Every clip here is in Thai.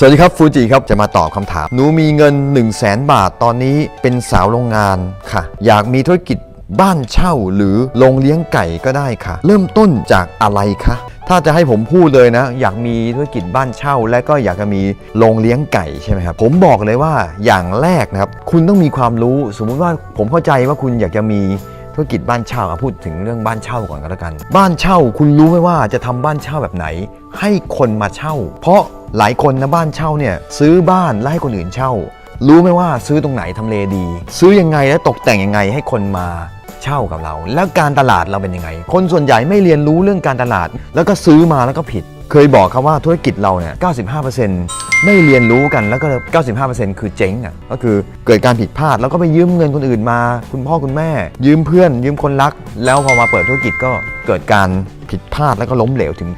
สวัสดีครับฟูจิครับจะมาตอบคำถาม หนูมีเงิน 1 0 0 0 0แสนบาทตอนนี้เป็นสาวโรงงานค่ะ อยากมีธุรกิจบ้านเช่าหรือโรงเลี้ยงไก่ก็ได้ค่ะ เริ่มต้นจากอะไรคะถ้าจะให้ผมพูดเลยนะ อยากมีธุรกิจบ้านเช่า และก็อยากจะมีโรงเลี้ยงไก่ใช่ไหมครับ ผมบอกเลยว่าอย่างแรกนะครับ คุณต้องมีความรู้ สมมุติว่าผมเข้าใจว่าคุณอยากจะมี ธุรกิจบ้านเช่าอะพูดถึงเรื่องบ้านเช่าก่อนก็แล้วกัน บ้านเช่าคุณรู้ไหมว่าจะทำบ้านเช่าแบบไหน ให้คนมาเช่า เพราะหลายคนนะบ้านเช่าเนี่ยซื้อบ้านแล้วให้คนอื่นเช่า รู้ไหมว่าซื้อตรงไหนทำเลดี ซื้อยังไงและตกแต่งยังไงให้คนมาเช่ากับเรา แล้วการตลาดเราเป็นยังไง คนส่วนใหญ่ไม่เรียนรู้เรื่องการตลาด แล้วก็ซื้อมาแล้วก็ผิด เคยบอกครับว่าธุรกิจเราเนี่ย 95%ไม่เรียนรู้กันแล้วก็ 95%คือเจ๊งอะ ก็คือเกิดการผิดพลาดแล้วก็ไปยืมเงินคนอื่นมา คุณพ่อคุณแม่ ยืมเพื่อน ยืมคนรัก แล้วพอมาเปิดธุรกิจก็เกิดการผิดพลาดแล้วก็ล้มเหลวถึง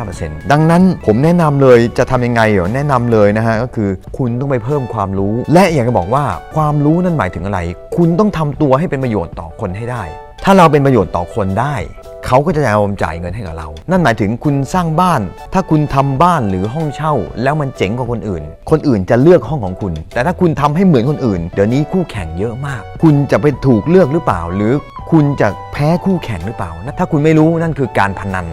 95%ดังนั้นผมแนะนำเลยจะทำยังไงเหรอแนะนำเลยนะฮะก็คือคุณต้องไปเพิ่มความรู้ และอยากจะบอกว่าความรู้นั่นหมายถึงอะไร คุณต้องทำตัวให้เป็นประโยชน์ต่อคนให้ได้ ถ้าเราเป็นประโยชน์ต่อคนได้ เขาก็จะยอมจ่ายเงินให้กับเรา นั่นหมายถึงคุณสร้างบ้าน ถ้าคุณทำบ้านหรือห้องเช่า แล้วมันเจ๋งกว่าคนอื่น คนอื่นจะเลือกห้องของคุณ แต่ถ้าคุณทำให้เหมือนคนอื่น เดี๋ยวนี้คู่แข่งเยอะมาก คุณจะไปถูกเลือกหรือเปล่า หรือ คุณจะแพ้คู่แข่งหรือเปล่านะถ้าคุณไม่รู้นั่นคือการพนัน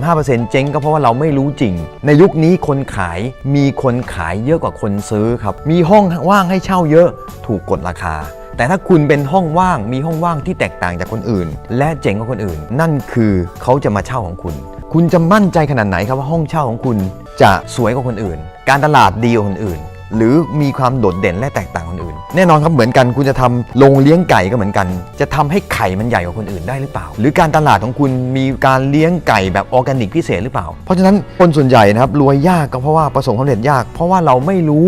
95%เจ๊งก็เพราะว่าเราไม่รู้จริง ในยุคนี้คนขายมีคนขายเยอะกว่าคนซื้อครับ มีห้องว่างให้เช่าเยอะ ถูกกดราคา แต่ถ้าคุณเป็นห้องว่างมีห้องว่างที่แตกต่างจากคนอื่น และเจ๋งกว่าคนอื่น นั่นคือเขาจะมาเช่าของคุณ คุณจะมั่นใจขนาดไหนครับว่าห้องเช่าของคุณจะสวยกว่าคนอื่น การตลาดดีกว่าคนอื่น หรือมีความโดดเด่นและแตกต่างคนอื่น แน่นอนครับเหมือนกัน คุณจะทำโรงเลี้ยงไก่ก็เหมือนกัน จะทำให้ไข่มันใหญ่กว่าคนอื่นได้หรือเปล่า หรือการตลาดของคุณมีการเลี้ยงไก่แบบออร์แกนิกพิเศษหรือเปล่า เพราะฉะนั้นคนส่วนใหญ่นะครับรวยยากก็เพราะว่าประสบความสำเร็จยาก เพราะว่าเราไม่รู้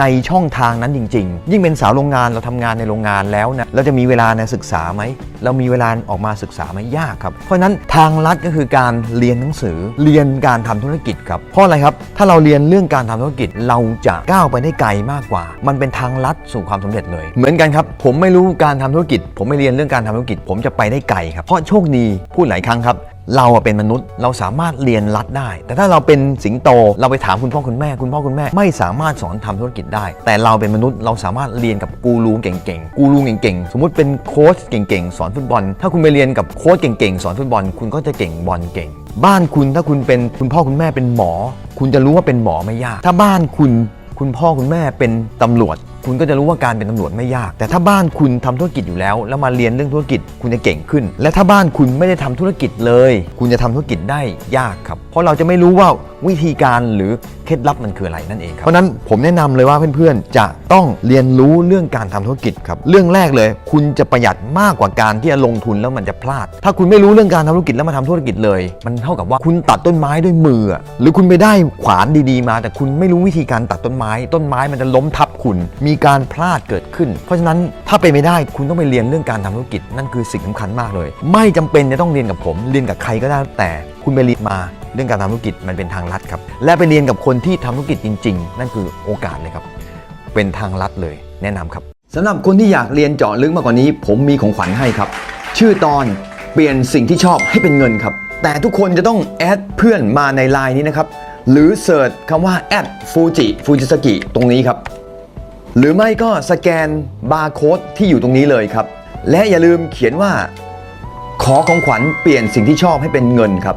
ในช่องทางนั้นจริง ๆ ยิ่งเป็นสาวโรงงานเราทำงานในโรงงานแล้วนะเราจะมีเวลาในศึกษาไหมเรามีเวลาออกมาศึกษาไหมยากครับเพราะฉะนั้นทางลัดก็คือการเรียนหนังสือเรียนการทำธุรกิจครับเพราะอะไรครับถ้าเราเรียนเรื่องการทำธุรกิจเราจะก้าวไปได้ไกลมากกว่า มันเป็นทางลัดสู่ความสำเร็จเลย เหมือนกันครับ ผมไม่รู้การทำธุรกิจ ผมไม่เรียนเรื่องการทำธุรกิจ ผมจะไปได้ไกลครับ เพราะโชคดีพูดหลายครั้งครับเราเป็นมนุษย์เราสามารถเรียนรัดได้ แต่ถ้าเราเป็นสิงโตเราไปถามคุณพ่อคุณแม่ คุณพ่อคุณแม่ไม่สามารถสอนทำธุรกิจได้ แต่เราเป็นมนุษย์เราสามารถเรียนกับกูรูเก่งๆกูรูเก่งๆสมมุติเป็นโค้ชเก่งๆสอนฟุตบอล ถ้าคุณไปเรียนกับโค้ชเก่งๆสอนฟุตบอล คุณก็จะเก่งบอลเก่ง บ้านคุณถ้าคุณเป็นคุณพ่อคุณแม่เป็นหมอ คุณจะรู้ว่าเป็นหมอไม่ยาก ถ้าบ้านคุณ คุณพ่อคุณแม่เป็นตำรวจ คุณก็จะรู้ว่าการเป็นตำรวจไม่ยาก แต่ถ้าบ้านคุณทำธุรกิจอยู่แล้ว แล้วมาเรียนเรื่องธุรกิจคุณจะเก่งขึ้น และถ้าบ้านคุณไม่ได้ทำธุรกิจเลย คุณจะทำธุรกิจได้ยากครับ เพราะเราจะไม่รู้ว่า วิธีการหรือเคล็ดลับมันคืออะไรนั่นเองครับ เพราะนั้นผมแนะนำเลยว่าเพื่อนๆ จะต้องเรียนรู้เรื่องการทำธุรกิจครับ เรื่องแรกเลย คุณจะประหยัดมากกว่าการที่จะลงทุนแล้วมันจะพลาด ถ้าคุณไม่รู้เรื่องการทำธุรกิจแล้วมาทำธุรกิจเลย มันเท่ากับว่าคุณตัดต้นไม้ด้วยมืออะหรือคุณไปได้ขวานดีๆมา แต่คุณไม่รู้วิธีการตัดต้นไม้ ต้นไม้มันจะล้มทับคุณ มีการพลาดเกิดขึ้น เพราะฉะนั้นถ้าเป็นไม่ได้คุณต้องไปเรียนเรื่องการทำธุรกิจนั่นคือสิ่งสำคัญมากเลย ไม่จำเป็นจะต้องเรียนกับผมเรียนกับใครก็ได้แต่คุณไปเรียนมา เรื่องการทำธุรกิจมันเป็นทางลัดครับ และไปเรียนกับคนที่ทำธุรกิจจริง ๆ นั่นคือโอกาสเลยครับ เป็นทางลัดเลยแนะนำครับสำหรับคนที่อยากเรียนเจาะลึกมากกว่านี้ ผมมีของขวัญให้ครับ ชื่อตอนเปลี่ยนสิ่งที่ชอบให้เป็นเงินครับ แต่ทุกคนจะต้องแอดเพื่อนมาในไลน์นี้นะครับ หรือเสิร์ชคำว่าแอดฟูจิฟูจิสกิตรงนี้ครับ หรือไม่ก็สแกนบาร์โค้ดที่อยู่ตรงนี้เลยครับ และอย่าลืมเขียนว่า ขอของขวัญเปลี่ยนสิ่งที่ชอบให้เป็นเงินครับ